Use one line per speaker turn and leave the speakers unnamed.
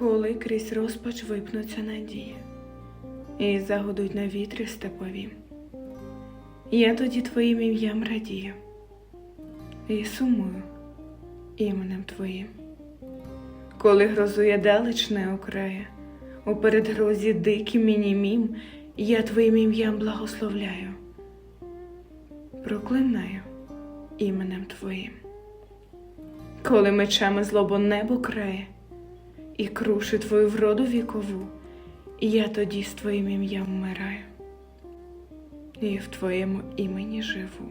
коли крізь розпач випнуться надії і загудуть на вітрі степові. Я тоді твоїм ім'ям радію і сумую іменем твоїм. Коли грозує далеч не окрає, у передгрозі диким і німім, я твоїм ім'ям благословляю, проклинаю іменем твоїм. Коли мечами злобо небо крає і круши твою вроду вікову, і я тоді з твоїм ім'ям вмираю і в твоєму імені живу.